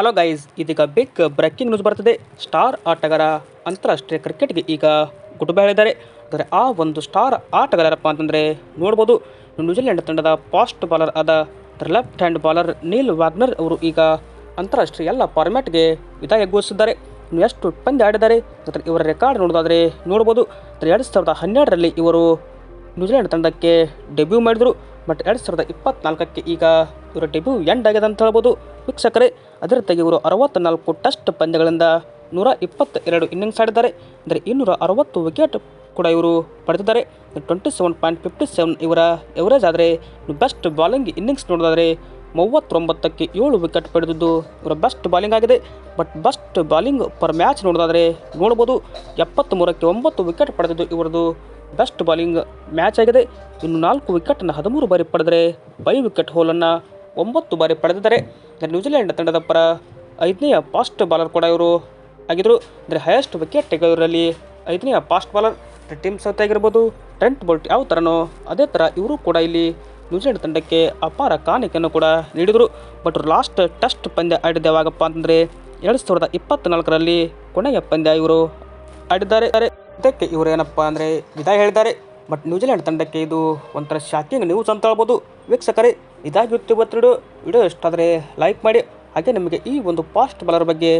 Hello guys, ಇದೀಗ big breaking news ಬರ್ತದೆ star ಆಟಗಾರ ಅಂತಾರಾಷ್ಟ್ರೀಯ ಕ್ರಿಕೆಟ್ಗೆ ಈಗ ಗುಡ್ ಬೈ ಹೇಳಿದ್ದಾರೆ ಅಂದರೆ ಆ ಒಂದು ಸ್ಟಾರ್ ಆಟಗಾರಪ್ಪ ಅಂತಂದರೆ ನೋಡ್ಬೋದು. ನ್ಯೂಜಿಲೆಂಡ್ ತಂಡದ ಫಾಸ್ಟ್ ಬಾಲರ್ ಆದ left hand bowler Neil Wagner ಅವರು ಈಗ ಅಂತಾರಾಷ್ಟ್ರೀಯ ಎಲ್ಲ ಫಾರ್ಮ್ಯಾಟ್ಗೆ ವಿದಾಯ ಘೋಷಿಸಿದ್ದಾರೆ. ಇನ್ನು ಎಷ್ಟು ಪಂದ್ಯ ಆಡಿದ್ದಾರೆ ಇವರ ರೆಕಾರ್ಡ್ ನೋಡೋದಾದರೆ ನೋಡ್ಬೋದು. ಎರಡು ಸಾವಿರದ ಹನ್ನೆರಡರಲ್ಲಿ ಇವರು ನ್ಯೂಜಿಲೆಂಡ್ ತಂಡಕ್ಕೆ ಡೆಬ್ಯೂ ಮಾಡಿದರು. ಬಟ್ ಎರಡು ಸಾವಿರದ ಇಪ್ಪತ್ನಾಲ್ಕಕ್ಕೆ ಈಗ ಇವರ ಡೆಬ್ಯೂ ಎಂಡ್ ಆಗಿದೆ ಅಂತ ಹೇಳ್ಬೋದು. ವೀಕ್ಷಕರೇ ಅದರ ತೆಗೆ ಇವರು ಅರವತ್ತ್ನಾಲ್ಕು ಟೆಸ್ಟ್ ಪಂದ್ಯಗಳಿಂದ ನೂರ ಇಪ್ಪತ್ತೆರಡು ಇನ್ನಿಂಗ್ಸ್ ಆಡಿದ್ದಾರೆ. ಅಂದರೆ ಇನ್ನೂರ ಅರವತ್ತು ವಿಕೆಟ್ ಕೂಡ ಇವರು ಪಡೆದಿದ್ದಾರೆ. Twenty seven point fifty seven ಇವರ ಎವರೇಜ್ ಆದರೆ ಬೆಸ್ಟ್ ಬಾಲಿಂಗ್ ಇನ್ನಿಂಗ್ಸ್ ನೋಡೋದಾದರೆ ಮೂವತ್ತೊಂಬತ್ತಕ್ಕೆ ಏಳು ವಿಕೆಟ್ ಪಡೆದಿದ್ದು ಇವರ ಬೆಸ್ಟ್ ಬಾಲಿಂಗ್ ಆಗಿದೆ. But best bowling per match ನೋಡೋದಾದರೆ ನೋಡ್ಬೋದು. ಎಪ್ಪತ್ತ್ಮೂರಕ್ಕೆ ಒಂಬತ್ತು ವಿಕೆಟ್ ಪಡೆದಿದ್ದು ಇವರದು ಬೆಸ್ಟ್ ಬಾಲಿಂಗ್ ಮ್ಯಾಚ್ ಆಗಿದೆ. ಇನ್ನು ನಾಲ್ಕು ವಿಕೆಟನ್ನು ಹದಿಮೂರು ಬಾರಿ ಪಡೆದರೆ ಬೈ ವಿಕೆಟ್ ಹೋಲನ್ನು ಒಂಬತ್ತು ಬಾರಿ ಪಡೆದಿದ್ದಾರೆ. ನ್ಯೂಜಿಲೆಂಡ್ ತಂಡದ ಪರ ಐದನೆಯ ಫಾಸ್ಟ್ ಬಾಲರ್ ಕೂಡ ಇವರು ಆಗಿದ್ದರು ಅಂದರೆ ಹೈಯೆಸ್ಟ್ ವಿಕೆಟ್ ತೆಗೆಯೋರಲ್ಲಿ ಐದನೆಯ ಫಾಸ್ಟ್ ಬಾಲರ್ ಟೀಮ್ ಸೌತ್ ಆಗಿರ್ಬೋದು. ಟ್ರೆಂಟ್ ಬೋಲ್ಟ್ ಯಾವ ಥರನೋ ಅದೇ ಥರ ಇವರು ಕೂಡ ಇಲ್ಲಿ ನ್ಯೂಜಿಲೆಂಡ್ ತಂಡಕ್ಕೆ ಅಪಾರ ಕಾಣಿಕೆಯನ್ನು ಕೂಡ ನೀಡಿದರು. ಬಟ್ ಲಾಸ್ಟ್ ಟೆಸ್ಟ್ ಪಂದ್ಯ ಆಡಿದ ಯಾವಾಗಪ್ಪ ಅಂತಂದರೆ, ಎರಡು ಸಾವಿರದ ಇಪ್ಪತ್ತ್ನಾಲ್ಕರಲ್ಲಿ ಕೊನೆಯ ಪಂದ್ಯ ಇವರು ಆಡಿದ್ದಾರೆ. ಇದಕ್ಕೆ ಇವರೇನಪ್ಪ ಅಂದರೆ ವಿದಾಯ ಹೇಳಿದ್ದಾರೆ. ಬಟ್ ನ್ಯೂಜಿಲೆಂಡ್ ತಂಡಕ್ಕೆ ಇದು ಒಂಥರ ಶಾಕಿಂಗ್ ನ್ಯೂಸ್ ಅಂತ ಹೇಳ್ಬೋದು. ವೀಕ್ಷಕರೇ ಇದಾಗಿತ್ತು ಇವತ್ತು ವಿಡಿಯೋ ಇಷ್ಟ ಆದರೆ ಲೈಕ್ ಮಾಡಿ. ಹಾಗೆ ನಿಮಗೆ ಈ ಒಂದು ಫಾಸ್ಟ್ ಬಾಲರ್ ಬಗ್ಗೆ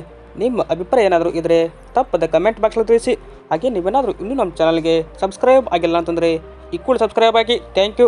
ನಿಮ್ಮ ಅಭಿಪ್ರಾಯ ಏನಾದರೂ ಇದ್ದರೆ ತಪ್ಪದ ಕಮೆಂಟ್ ಬಾಕ್ಸಲ್ಲಿ ತಿಳಿಸಿ. ಹಾಗೆ ನೀವೇನಾದರೂ ಇನ್ನೂ ನಮ್ಮ ಚಾನಲ್ಗೆ ಸಬ್ಸ್ಕ್ರೈಬ್ ಆಗಿಲ್ಲ ಅಂತಂದರೆ ಈ ಕೂಡ ಸಬ್ಸ್ಕ್ರೈಬ್ ಆಗಿ. Thank you